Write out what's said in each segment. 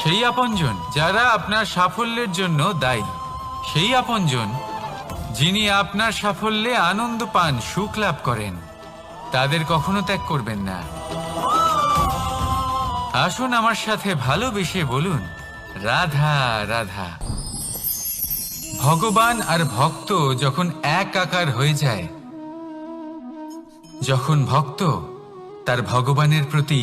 সেই আপনজন যারা আপনার সাফল্যের জন্য দায়ী। সেই আপনজন যিনি আপনার সাফল্যে আনন্দ পান, সুখ লাভ করেন, তাদের কখনো ত্যাগ করবেন না। আসুন আমার সাথে ভালোবেসে বলুন, রাধা রাধা। ভগবান আর ভক্ত যখন এক আকার হয়ে যায়, যখন ভক্ত তার ভগবানের প্রতি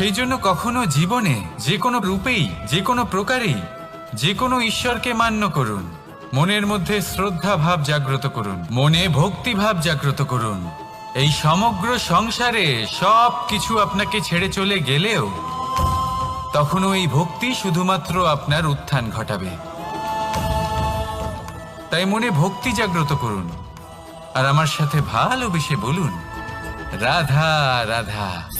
সেই জন্য কখনো জীবনে, যে কোনো রূপেই, যে কোনো প্রকারেই, যে কোনো ঈশ্বরকে মান্য করুন। মনের মধ্যে শ্রদ্ধা ভাব জাগ্রত করুন। মনে ভক্তি ভাব জাগ্রত করুন। এই সমগ্র সংসারে সব কিছু আপনাকে ছেড়ে চলে গেলেও, তখনও এই ভক্তি শুধুমাত্র আপনার উত্থান ঘটাবে। তাই মনে ভক্তি জাগ্রত করুন। আর আমার সাথে ভালোবেসে বলুন, রাধা রাধা।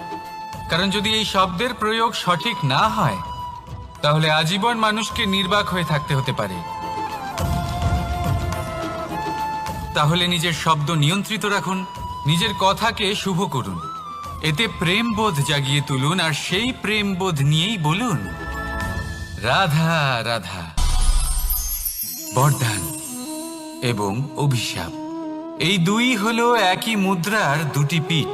কারণ যদি এই শব্দের প্রয়োগ সঠিক না হয়, তাহলে আজীবন মানুষকে নির্বাক হয়ে থাকতে হতে পারে। তাহলে নিজের শব্দ নিয়ন্ত্রিত রাখুন, নিজের কথাকে শুভ করুন। এতে প্রেমবোধ জাগিয়ে তুলুন আর সেই প্রেমবোধ নিয়েই বলুন, রাধা রাধা। বরদান এবং অভিশাপ। এই দুই হলো একই মুদ্রার দুটি পিঠ।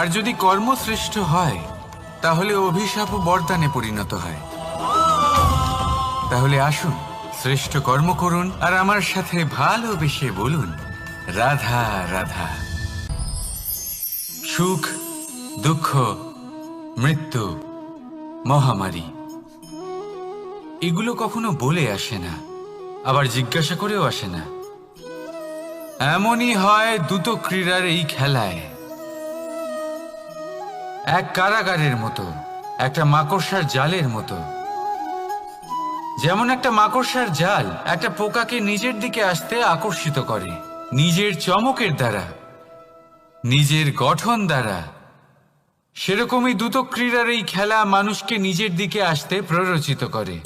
আর যদি কর্মশ্রেষ্ঠ হয়, তাহলে অভিশাপ বরদানে পরিণত হয়। তাহলে আসুন, শ্রেষ্ঠ কর্ম করুন, আর আমার সাথে ভালোবেসে বলুন, রাধা রাধা। সুখ, দুঃখ, মৃত্যু, মহামারী, এগুলো কখনো বলে আসে না, আবার জিজ্ঞাসা করেও আসে না। এমনই হয় দ্রুত ক্রীড়ার এই খেলায়। এক কারাগারের মতো, একটা মাকড়সার জালের মতো। যেমন একটা মাকড়সার জাল একটা পোকাকে নিজের দিকে আসতে আকর্ষিত করে, নিজের চমকের দ্বারা, নিজের গঠন দ্বারা। সেরকমই দ্রুত ক্রীড়ার এই খেলা মানুষকে নিজের দিকে আসতে প্ররোচিত করে।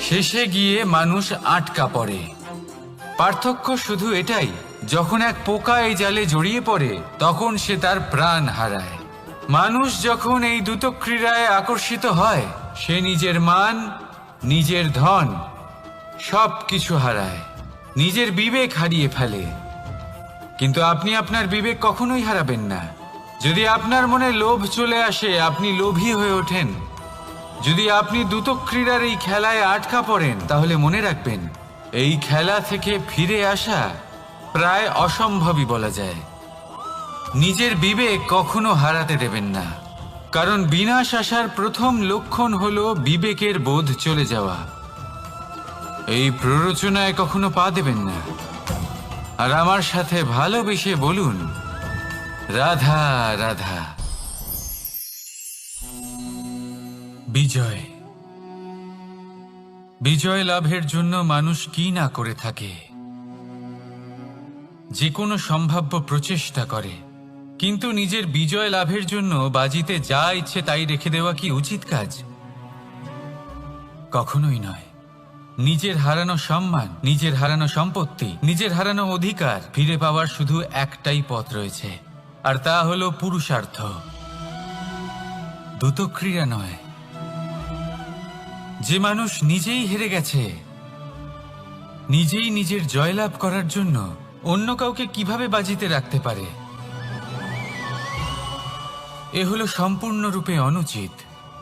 শেষে গিয়ে মানুষ আটকা পড়ে। পার্থক্য শুধু এটাই যখন এক পোকা এই জালে জড়িয়ে পড়ে, তখন সে তার প্রাণ হারায়। মানুষ যখন এই দ্রুত ক্রীড়ায় আকর্ষিত হয়, সে নিজের মান, নিজের ধন সব কিছু হারায়। নিজের বিবেক হারিয়ে ফেলে। কিন্তু আপনি আপনার বিবেক কখনোই হারাবেন না। যদি আপনার মনে লোভ চলে আসে, আপনি লোভী হয়ে ওঠেন। যদি আপনি দ্রুত ক্রীড়ার এই খেলায় আটকা পড়েন, তাহলে মনে রাখবেন, এই খেলা থেকে ফিরে আসা প্রায় অসম্ভবই বলা যায়। নিজের বিবেক কখনো হারাতে দেবেন না। কারণ বিনাশ আসার প্রথম লক্ষণ হল বিবেকের বোধ চলে যাওয়া। এই প্ররোচনায় কখনো পা দেবেন না। আর আমার সাথে ভালোবেসে বলুন, রাধা রাধা। বিজয়। বিজয় লাভের জন্য মানুষ কি না করে থাকে? যে কোনো সম্ভাব্য প্রচেষ্টা করে। কিন্তু নিজের বিজয় লাভের জন্য বাজিতে যা ইচ্ছে তাই রেখে দেওয়া কি উচিত কাজ? কখনোই নয়। নিজের হারানো সম্মান, নিজের হারানো সম্পত্তি, নিজের হারানো অধিকার ফিরে পাওয়ার শুধু একটাই পথ রয়েছে, আর তা হলো পুরুষার্থ। দ্রুতক্রিয়া নয়। যে মানুষ নিজেই হেরে গেছে, নিজেই নিজের জয়লাভ করার জন্য অন্য কাউকে কীভাবে বাজিতে রাখতে পারে? এ হলো সম্পূর্ণরূপে অনুচিত।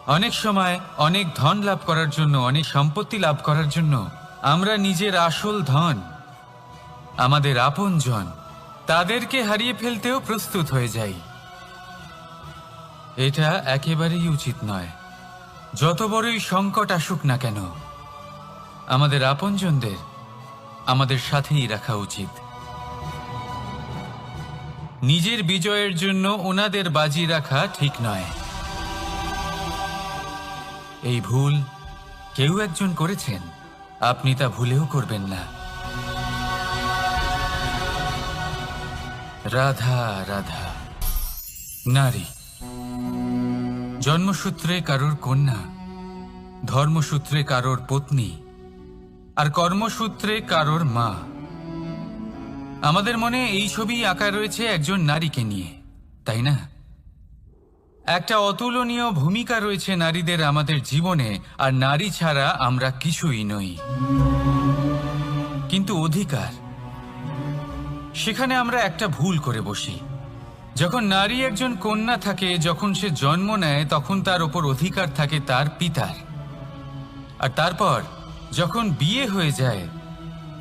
অনেক সময় অনেক ধন লাভ করার জন্য, অনেক সম্পত্তি লাভ করার জন্য আমরা নিজের আসল ধন, আমাদের আপনজন তাদেরকে হারিয়ে ফেলতেও প্রস্তুত হয়ে যাই। এটা একেবারেই উচিত নয়। যত বড়ই সংকট আসুক না কেন, আমাদের আপনজনদের, আমাদের সাথেই রাখা উচিত। নিজের বিজয়ের জন্য ওনাদের বাজি রাখা ঠিক নয়। এই ভুল কেউ একজন করেছেন। আপনি তা ভুলেও করবেন না। রাধা রাধা। নারী। জন্মসূত্রে কারোর কন্যা, ধর্মসূত্রে কারোর পত্নী, আর কর্মসূত্রে কারোর মা। আমাদের মনে এই ছবি আঁকা রয়েছে একজন নারীকে নিয়ে, তাই না? একটা অতুলনীয় ভূমিকা রয়েছে নারীদের আমাদের জীবনে, আর নারী ছাড়া আমরা কিছুই নই। কিন্তু অধিকার, সেখানে আমরা একটা ভুল করে বসি। যখন নারী একজন কন্যা থাকে, যখন সে জন্ম নেয়, তখন তার ওপর অধিকার থাকে তার পিতার। আর তারপর, যখন বিয়ে হয়ে যায়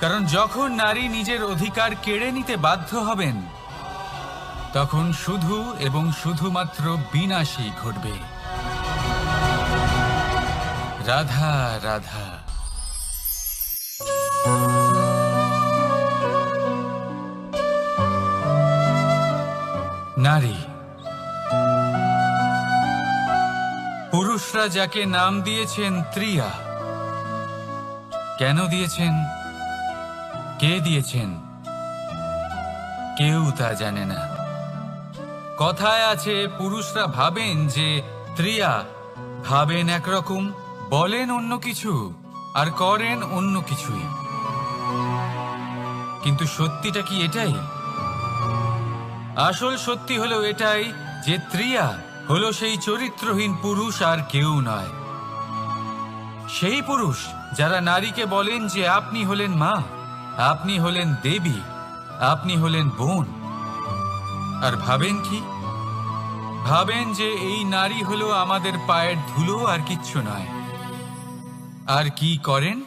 কারণ যখন নারী নিজের অধিকার কেড়ে নিতে বাধ্য হবেন, তখন শুধু এবং শুধুমাত্র বিনাশই ঘটবে। রাধা রাধা। নারী। পুরুষরা যাকে নাম দিয়েছেন ত্রিয়া, কেন দিয়েছেন? কে দিয়েছেন? কেউ তা জানে না। কথায় আছে, পুরুষরা ভাবেন যে ত্রিয়া ভাবেন একরকম, বলেন অন্য কিছু, আর করেন অন্য কিছুই। কিন্তু সত্যিটা কি এটাই? আসল সত্যি হলো এটাই যে ত্রিয়া হলো সেই চরিত্রহীন পুরুষ আর কেউ নয়। সেই পুরুষ যারা নারীকে বলেন যে আপনি হলেন মা আপনি হলেন দেবী, আপনি হলেন বোন। আর ভাবেন কি? ভাবেন যে এই নারী হলো আমাদের পায়ের ধুলো আর কিচ্ছু নয়। আর কি করেন?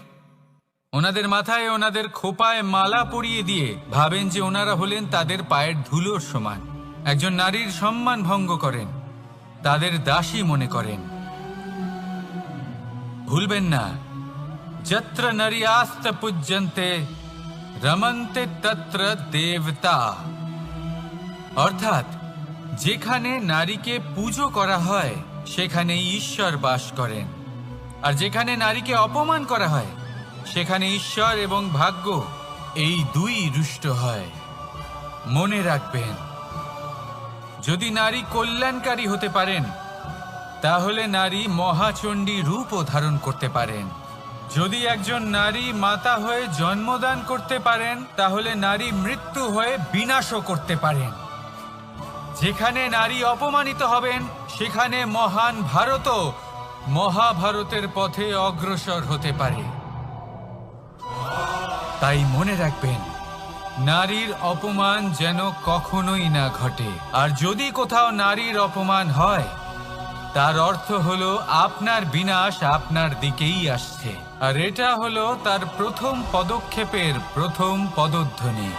ওনাদের মাথায় ওনাদের খোপায় মালা পরিয়ে দিয়ে ভাবেন যে ওনারা হলেন তাদের পায়ের ধুলোর সমান। একজন নারীর সম্মান ভঙ্গ করেন, তাদের দাসী মনে করেন। ভুলবেন না। যত্র নারী আস্ত পূজ্যন্তে রমন্তে তত্র দেবতা অর্থাৎ যেখানে নারীকে পুজো করা হয় সেখানে ঈশ্বর বাস করেন আর যেখানে নারীকে অপমান করা হয় সেখানে ঈশ্বর এবং ভাগ্য এই দুই রুষ্ট হয় মনে রাখবেন যদি নারী কল্যাণকারী হতে পারেন তাহলে নারী মহাচণ্ডী রূপও ধারণ করতে পারেন যদি একজন নারী মাতা হয়ে জন্মদান করতে পারেন, তাহলে নারী মৃত্যু হয়ে বিনাশও করতে পারেন। যেখানে নারী অপমানিত হবেন, সেখানে মহান ভারতও মহাভারতের পথে অগ্রসর হতে পারে। তাই মনে রাখবেন, নারীর অপমান যেন কখনোই না ঘটে। আর যদি কোথাও নারীর অপমান হয় তার অর্থ হলো, আপনার বিনাশ আপনার দিকেই আসছে। আর এটা হলো তার প্রথম পদক্ষেপের প্রথম পদধ্বনি।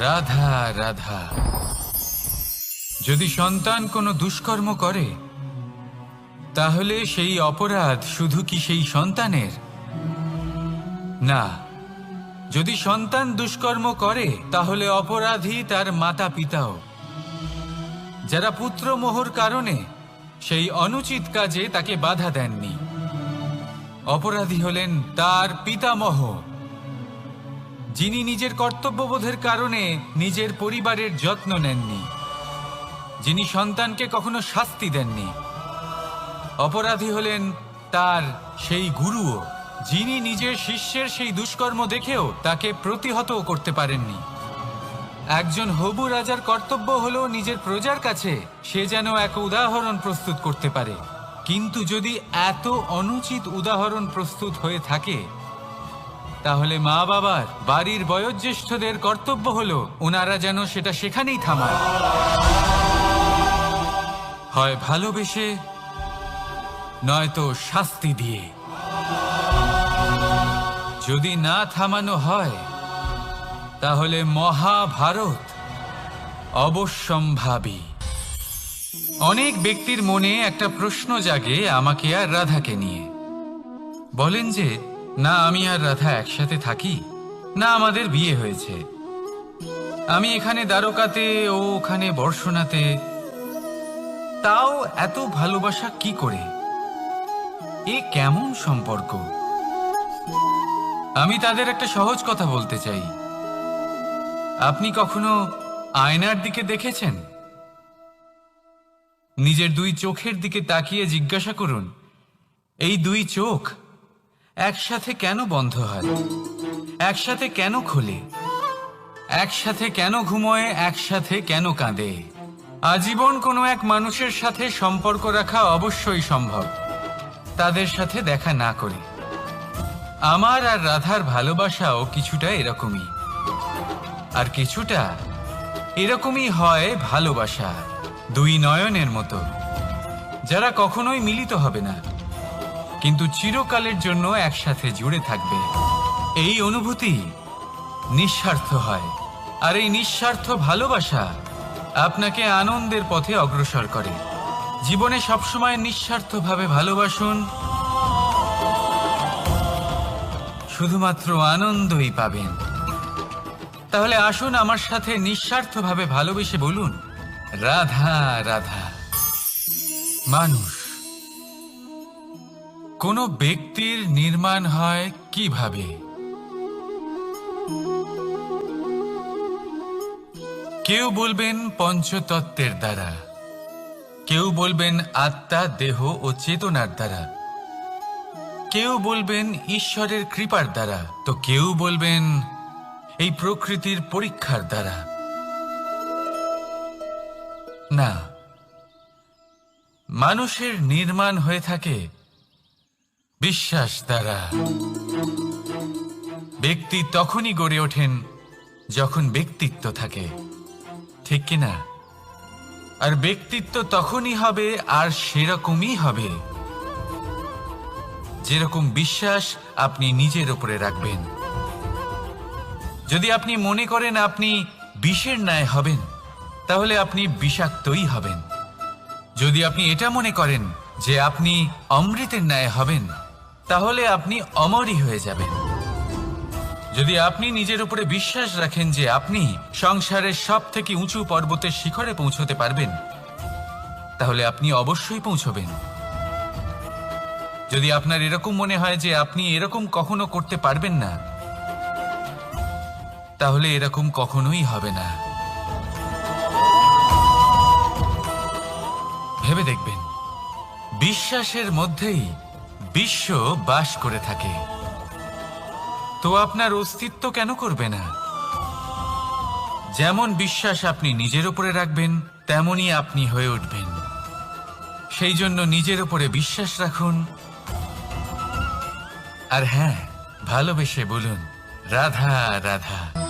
রাধা রাধা। যদি সন্তান কোনো দুষ্কর্ম করে, তাহলে সেই অপরাধ শুধু কি সেই সন্তানের? না। যদি সন্তান দুষ্কর্ম করে, তাহলে অপরাধী তার মাতা পিতাও যারা পুত্রমোহর কারণে সেই অনুচিত কাজে তাকে বাধা দেননি। অপরাধী হলেন তার পিতামহ, যিনি নিজের কর্তব্যবোধের কারণে নিজের পরিবারের যত্ন নেননি, যিনি সন্তানকে কখনো শাস্তি দেননি। অপরাধী হলেন তার সেই গুরুও, যিনি নিজের শিষ্যের সেই দুষ্কর্ম দেখেও তাকে প্রতিহতও করতে পারেননি। একজন হবু রাজার কর্তব্য হলো নিজের প্রজার কাছে সে যেন এক উদাহরণ প্রস্তুত করতে পারে। কিন্তু যদি এত অনুচিত উদাহরণ প্রস্তুত হয়ে থাকে, তাহলে মা বাবার বাড়ির বয়োজ্যেষ্ঠদের কর্তব্য হলো ওনারা যেন সেটা সেখানেই থামায়। হয় ভালোবেসে, নয়তো শাস্তি দিয়ে। যদি না থামানো হয় তাহলে মহাভারত অবশ্যম্ভাবী। অনেক ব্যক্তির মনে একটা প্রশ্ন জাগে আমাকে আর রাধাকে নিয়ে। বলেন যে, না, আমি আর রাধা একসাথে থাকি, না, আমাদের বিয়ে হয়েছে। আমি এখানে দ্বারকাতে ও ওখানে বর্ষণাতে, তাও এত ভালোবাসা কি করে? এ কেমন সম্পর্ক? আমি তাদের একটা সহজ কথা বলতে চাই। আপনি কখনো আয়নার দিকে দেখেছেন? নিজের দুই চোখের দিকে তাকিয়ে জিজ্ঞাসা করুন, এই দুই চোখ একসাথে কেন বন্ধ হয়? একসাথে কেন খোলে? একসাথে কেন ঘুমোয়? একসাথে কেন কাঁদে? আজীবন কোনো এক মানুষের সাথে সম্পর্ক রাখা অবশ্যই সম্ভব। তাদের সাথে দেখা না করে। আমার আর রাধার ভালোবাসাও কিছুটা এরকমই। আর কিছুটা এরকমই হয় ভালোবাসা, দুই নয়নের মতো, যারা কখনোই মিলিত হবে না। কিন্তু চিরকালের জন্য একসাথে জুড়ে থাকবে। এই অনুভূতি নিঃস্বার্থ হয়। আর এই নিঃস্বার্থ ভালোবাসা আপনাকে আনন্দের পথে অগ্রসর করে। জীবনে সবসময় নিঃস্বার্থভাবে ভালোবাসুন। শুধুমাত্র আনন্দই পাবেন। তাহলে আসুন আমার সাথে নিঃস্বার্থভাবে ভালোবেসে বলুন, রাধা রাধা। মানুষ, কোনো ব্যক্তির নির্মাণ হয় কীভাবে? কেউ বলবেন পঞ্চতত্ত্বের দ্বারা, কেউ বলবেন আত্মা, দেহ ও চেতনার দ্বারা, কেউ বলবেন ঈশ্বরের কৃপার দ্বারা, তো কেউ বলবেন এই প্রকৃতির পরীক্ষার দ্বারা। না, মানুষের নির্মাণ হয়ে থাকে বিশ্বাস দ্বারা। ব্যক্তি তখনই গড়ে ওঠেন যখন ব্যক্তিত্ব থাকে, ঠিক কিনা আর ব্যক্তিত্ব তখনই হবে আর সেরকমই হবে। যেরকম বিশ্বাস আপনি নিজের উপরে রাখবেন। যদি আপনি মনে করেন আপনি বিষের ন্যায় হবেন, তাহলে আপনি বিষাক্তই হবেন। যদি আপনি এটা মনে করেন যে আপনি অমৃতের ন্যায় হবেন, তাহলে আপনি অমরই হয়ে যাবেন। যদি আপনি নিজের উপরে বিশ্বাস রাখেন যে আপনি সংসারের সব থেকে উঁচু পর্বতের শিখরে পৌঁছতে পারবেন, তাহলে আপনি অবশ্যই পৌঁছবেন। যদি আপনার এরকম মনে হয় যে আপনি এরকম কখনো করতে পারবেন না তাহলে এরকম কখনোই হবে না। ভেবে দেখবেন, বিশ্বাসের মধ্যেই বিশ্ব বাস করে থাকে। তো আপনার অস্তিত্ব কেন করবে না? যেমন বিশ্বাস আপনি নিজের উপরে রাখবেন, তেমনই আপনি হয়ে উঠবেন। সেই জন্য নিজের উপরে বিশ্বাস রাখুন। আর হ্যাঁ ভালোবেসে বলুন, রাধা রাধা।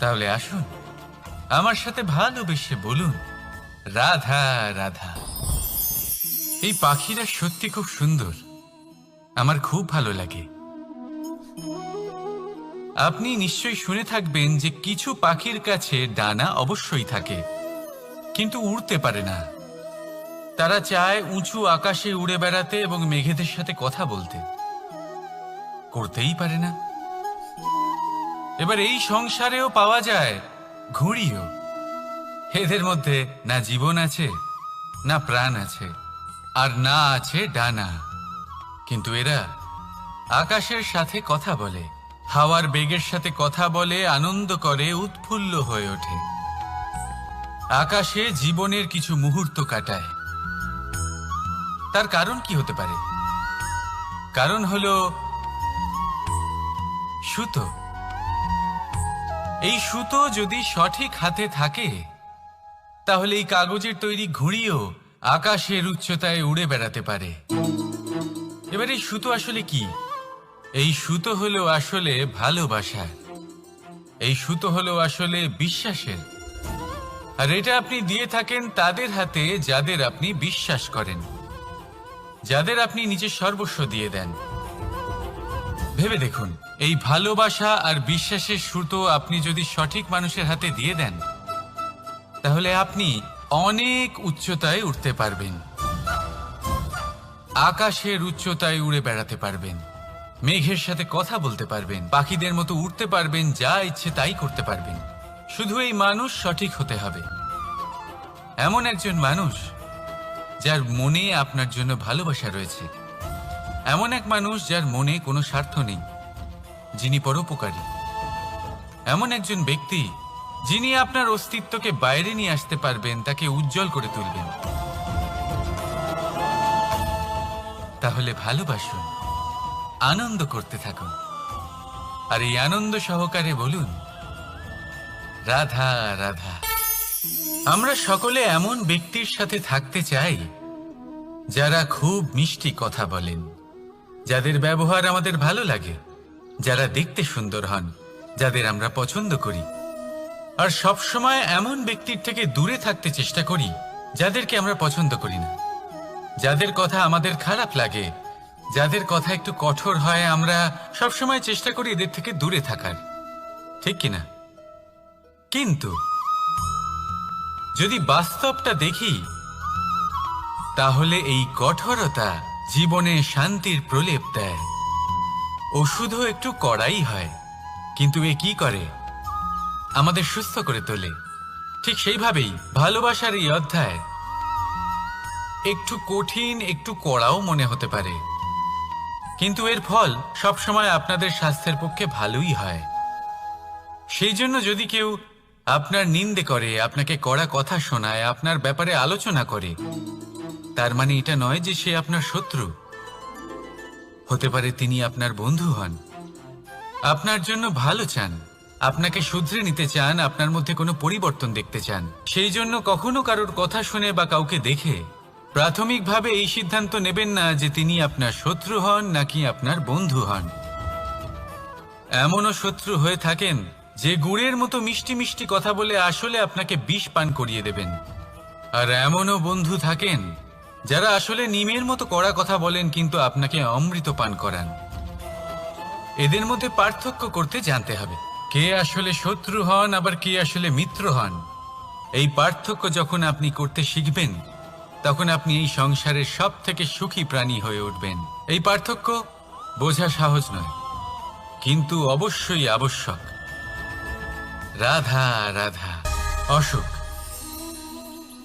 তাহলে আসুন। আমার সাথে ভালোবেসে বলুন, রাধা রাধা। এই পাখিরা সত্যি খুব সুন্দর। আমার খুব ভালো লাগে। আপনি নিশ্চয়ই শুনে থাকবেন যে কিছু পাখির কাছে ডানা অবশ্যই থাকে, কিন্তু উড়তে পারে না। তারা চায় উঁচু আকাশে উড়ে বেড়াতে এবং মেঘেদের সাথে কথা বলতে। করতেই পারে না। এবার এই সংসারেও পাওয়া যায় ঘুড়িও। এদের মধ্যে না জীবন আছে, না প্রাণ আছে, আর না আছে ডানা। কিন্তু এরা আকাশের সাথে কথা বলে, হাওয়ার বেগের সাথে কথা বলে, আনন্দ করে, উৎফুল্ল হয়ে ওঠে। আকাশে জীবনের কিছু মুহূর্ত কাটায়। তার কারণ কি হতে পারে? কারণ হলো সুতো। এই সুতো যদি সঠিক হাতে থাকে, তাহলে এই কাগজের তৈরি ঘুড়িও আকাশের উচ্চতায় উড়ে বেড়াতে পারে। এবার এই সুতো আসলে কি? এই সুতো হলো আসলে ভালোবাসা। এই সুতো হলো আসলে বিশ্বাসের। আর এটা আপনি দিয়ে থাকেন তাদের হাতে যাদের আপনি বিশ্বাস করেন। যাদের আপনি নিজের সর্বস্ব দিয়ে দেন। ভেবে দেখুন। এই ভালোবাসা আর বিশ্বাসের সুতো আপনি যদি সঠিক মানুষের হাতে দিয়ে দেন, তাহলে আপনি অনেক উচ্চতায় উঠতে পারবেন। আকাশের উচ্চতায় উড়ে বেড়াতে পারবেন। মেঘের সাথে কথা বলতে পারবেন। পাখিদের মতো উঠতে পারবেন, যা ইচ্ছে তাই করতে পারবেন। শুধু এই মানুষ সঠিক হতে হবে। এমন একজন মানুষ যার মনে আপনার জন্য ভালোবাসা রয়েছে। এমন এক মানুষ যার মনে কোনো স্বার্থ নেই। যিনি পরোপকারী। এমন একজন ব্যক্তি যিনি আপনার অস্তিত্বকে বাইরে নিয়ে আসতে পারবেন, তাকে উজ্জ্বল করে তুলবেন। তাহলে ভালোবাসুন, আনন্দ করতে থাকুন। আর এই আনন্দ সহকারে বলুন, রাধা রাধা, আমরা সকলে এমন ব্যক্তির সাথে থাকতে চাই যারা খুব মিষ্টি কথা বলেন, যাদের ব্যবহার আমাদের ভালো লাগে। যারা দেখতে সুন্দর হন, যাদের আমরা পছন্দ করি। আর সব সময় এমন ব্যক্তির থেকে দূরে থাকতে চেষ্টা করি, যাদেরকে আমরা পছন্দ করি না। যাদের কথা আমাদের খারাপ লাগে, যাদের কথা একটু কঠোর হয়, আমরা সব সময় চেষ্টা করি এদের থেকে দূরে থাকার। ঠিক কিনা কিন্তু, যদি বাস্তবটা দেখি, তাহলে এই কঠোরতা জীবনে শান্তির প্রলেপ দেয়। ওষুধও একটু কড়াই হয়, কিন্তু এ কি করে? আমাদের সুস্থ করে তোলে। ঠিক সেইভাবেই ভালোবাসার এই অধ্যায়। একটু কঠিন, একটু কড়াও মনে হতে পারে। কিন্তু এর ফল সবসময় আপনাদের স্বাস্থ্যের পক্ষে ভালোই হয়। সেই জন্য যদি কেউ আপনার নিন্দে করে, আপনাকে কড়া কথা শোনায়, আপনার ব্যাপারে আলোচনা করে, তার মানে এটা নয় যে সে আপনার শত্রু। হতে পারে তিনি আপনার বন্ধু হন। আপনার জন্য ভালো চান। আপনাকে শুধরে নিতে চান, আপনার মধ্যে কোনো পরিবর্তন দেখতে চান। সেই জন্য কখনো কারোর কথা শুনে বা কাউকে দেখে প্রাথমিকভাবে এই সিদ্ধান্ত নেবেন না যে তিনি আপনার শত্রু হন নাকি আপনার বন্ধু হন। এমনও শত্রু হয়ে থাকেন যে গুড়ের মতো মিষ্টি মিষ্টি কথা বলে আসলে আপনাকে বিষ পান করিয়ে দেবেন। আর এমনও বন্ধু থাকেন যারা আসলে নিমের মতো কড়া কথা বলেন, কিন্তু আপনাকে অমৃত পান করান। এদের মধ্যে পার্থক্য করতে জানতে হবে। কে আসলে শত্রু হন, আবার কে আসলে মিত্র হন? এই পার্থক্য যখন আপনি করতে শিখবেন, তখন আপনি এই সংসারের সব থেকে সুখী প্রাণী হয়ে উঠবেন। এই পার্থক্য বোঝা সহজ নয়, কিন্তু অবশ্যই আবশ্যক। রাধা রাধা অসুখ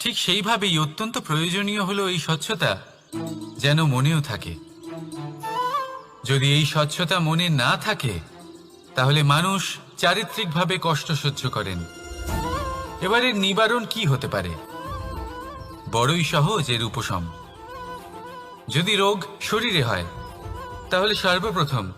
ঠিক সেইভাবেই অত্যন্ত প্রয়োজনীয় হলো এই স্বচ্ছতা যেন মনেও থাকে। যদি এই স্বচ্ছতা মনে না থাকে, তাহলে মানুষ চারিত্রিকভাবে কষ্ট সহ্য করেন। এবারে নিবারণ কি হতে পারে? বড়ই সহজ এর উপশম। যদি রোগ শরীরে হয়, তাহলে সর্বপ্রথম